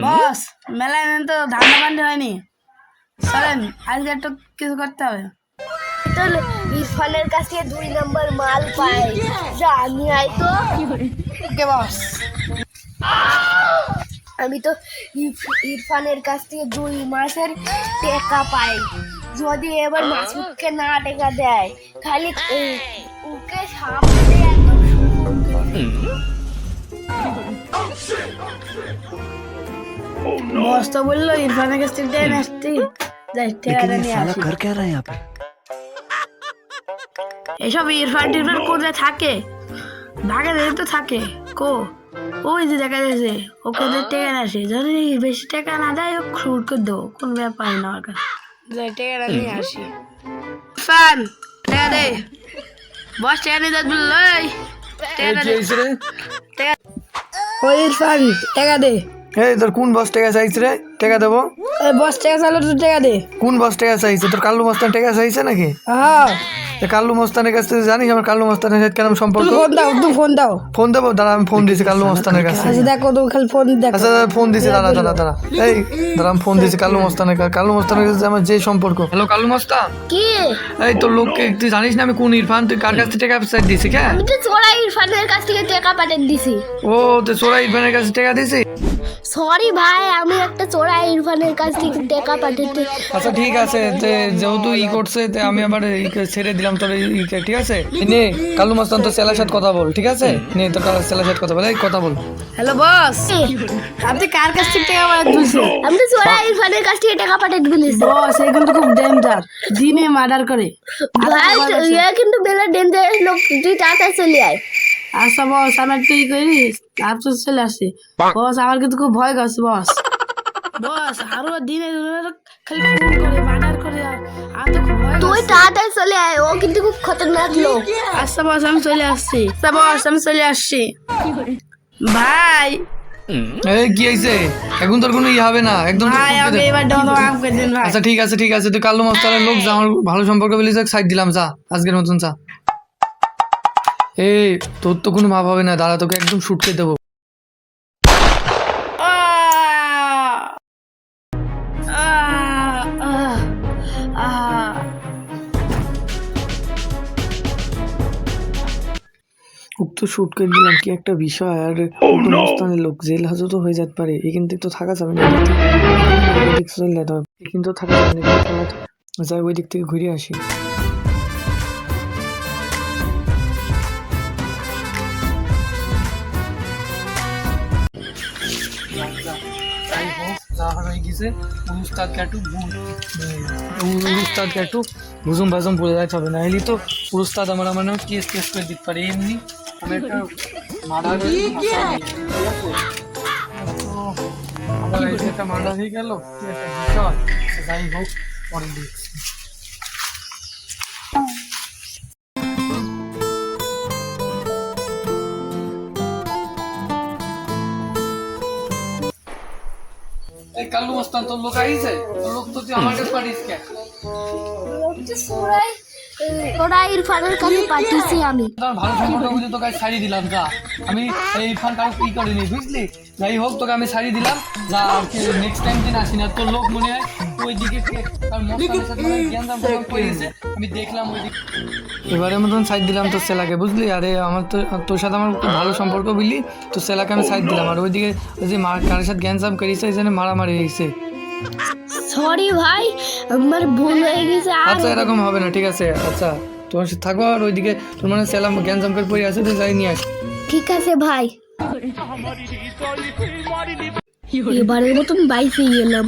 বস মেলায় নেন তো ধান্দা বান্ডি হয়নি। চলেন আজকে একটু কিছু করতে হবে। তো ইরফানের কাছ থেকে দুই নম্বর মাল পাই। যা আমি আই তো। ওকে বস? আমি তো ইরফ- ইরফানের কাছ থেকে দুই মাসের টাকা পাই। যদি এবার মাসুদকে না টেকা দেয় খালি ওকে সামনে একদম বস তো বললো ইরফানের কাছ থেকে দেন আসছি যাই টেকাটা নিয়ে আসি कर क्या रहा है यहाँ पे এসব ইরফান টিরফান কোথায় থাকে ভাগে দেখে তো থাকে কো ওই যে দেখা যাচ্ছে ওকে যে টেকা না আসে যদি বেশি টাকা না দেয় ও শুট করে দেবো কোন ব্যাপার না আমার কাছে যাই টেকাটা নিয়ে আসি ইরফান টেকা দে বস টেকা নিয়ে যাস বললো এই টেকাটা দে টেকা ওই ইরফান টেকা দে এই তোর কোন বস টেকা চাইছে রে? টেকা দেবো? বস টেকা চাইলে তুই টেকা দে। কোন বস টেকা চাইছে? তোর কালু মস্তান টেকা চাইছে নাকি? হ্যাঁ কাল্লু মস্তানের কাছে তুই জানিস আমার কাল্লু মস্তানের সাথে কেমন সম্পর্ক? ফোন দাও তুমি ফোন দাও। ফোন দেবো দাঁড়া আমি ফোন দিয়েছি কাল্লু মস্তানের কাছে আচ্ছা দেখো তুমি খালি ফোন দেখো। আচ্ছা দাদা ফোন দিয়েছি দাঁড়া দাঁড়া দাঁড়া। এই দাঁড়া আমি ফোন দিয়েছি কাল্লু মস্তানের কাছে কাল্লু মস্তানের কাছে আমার যে সম্পর্ক। হ্যালো কাল্লু মস্তান। কি? এই তোর লোককে তুই জানিস না আমি কোন ইরফান? তুই কার কাছ থেকে টাকা চাই দিয়েছি কে? আমি তো চোরা ইরফানের কাছ থেকে টাকা পাঠিয়ে দিছি। ও তুই সোরা ইরফানের কাছে টাকা দিয়েছি সরি ভাই আমি একটা চোরা ইরফানের কাছ থেকে টাকা পাঠাতে আচ্ছা ঠিক আছে তে যেহেতু ই করছে তে আমি আবার ছেড়ে দিলাম। তোর ইকে ঠিক আছে? নে কালু মস্তান তো সেলার সাথে কথা বল ঠিক আছে? নে তোর সেলার সাথে কথা বল এই কথা বল। Hello boss. আপনি কার কাছ থেকে টাকা পাঠাতে দিয়েছেন আমি তো ইরফানের কাছ থেকে টাকা দিয়েছি বস এই কিন্তু খুব ডেঞ্জার দিনে মার্ডার করে। ভাই ইয়ে কিন্তু বেলা ডেঞ্জারাস লোক তুই তাড়াতাড়ি চলে আয়। আচ্ছা বস আমি একটু ই করি চলে আসছি বস আমার কিন্তু খুব ভয় করছে বস। বস আরও দিনে দিনে খালি ফোন করে মার্ডার তুই তাড়াতাড়ি চলে আয় ও কিন্তু খুব খতরনাক লোক। আচ্ছা বস আমি চলে আসছি। আচ্ছা বস আমি চলে আসছি। ভাই। এই কি হইছে এখন তোর কোনো ই হবে না। একদম ভাই ফুটকে এবার ডর মাফ করে দিন ভাই। আচ্ছা ঠিক আছে ঠিক আছে। তুই কালু মস্তানের লোক যা আমার ভালো সম্পর্ক বলি সাইড দিলাম যা। আজকের মতন যা। এই তোর তো কোনো ভাব হবে না। দাঁড়া তোকে একদম শুটকে দেবো। তো শুট করে দিলাম কি একটা বিষয়? আর মস্তানের লোক জেল হাজতও হয়ে যেতে পারে। এখান থেকে তো থাকা যাবে না। হবে। কিন্তু থাকা যাবে না। যাই ওই দিক থেকে ঘুরে আসি। উস্তাদকে একটু বুঝুম বাজুম বলে যাইতে হবে না। এলি তো উস্তাদ আমার মানে কেস টেস করে দিতে পারে। এমনি একটা মার্ডার হয়ে গেল। যাই হোক পরে দেখছি। এই মস্তান তোর লোক আইছে? তোর লোক তো তুই আমার কাছে পারিস কে চোরা ইরফানের কাছে পাঠিয়েছি আমি। ভালো সম্পর্ক বুঝে তোকে দিলাম যা। আমি এই ফান কাউ কি করিনি বুঝলি? যাই হোক তোকে আমি দিলাম যা আর কি নেক্সট টাইম দিন আসি না তোর লোক মনে হয় ওই দিকে মস্তানের সাথে জ্ঞান দাম করেছে। আমি দেখলাম ওই দিকে এবারে মতন সাইড দিলাম তোর সেলাকে বুঝলি? আরে আমার তো তোর সাথে আমার খুব ভালো সম্পর্ক বুঝলি? তোর সেলাকে আমি সাইড দিলাম আর ওইদিকে ওই যে মার কারের সাথে জ্ঞান জাম করেছে এই জন্য মারামারি হয়েছে। সরি ভাই আমার ভুল হয়ে গেছে আচ্ছা এরকম হবে না ঠিক আছে আচ্ছা তোমার সাথে থাকব আর ওইদিকে তোমার মানে সেলাম জ্ঞান জাম করে পড়ে আছে তো যাই নিয়ে আস ঠিক আছে ভাই এবারের মতন বাইসে গেলাম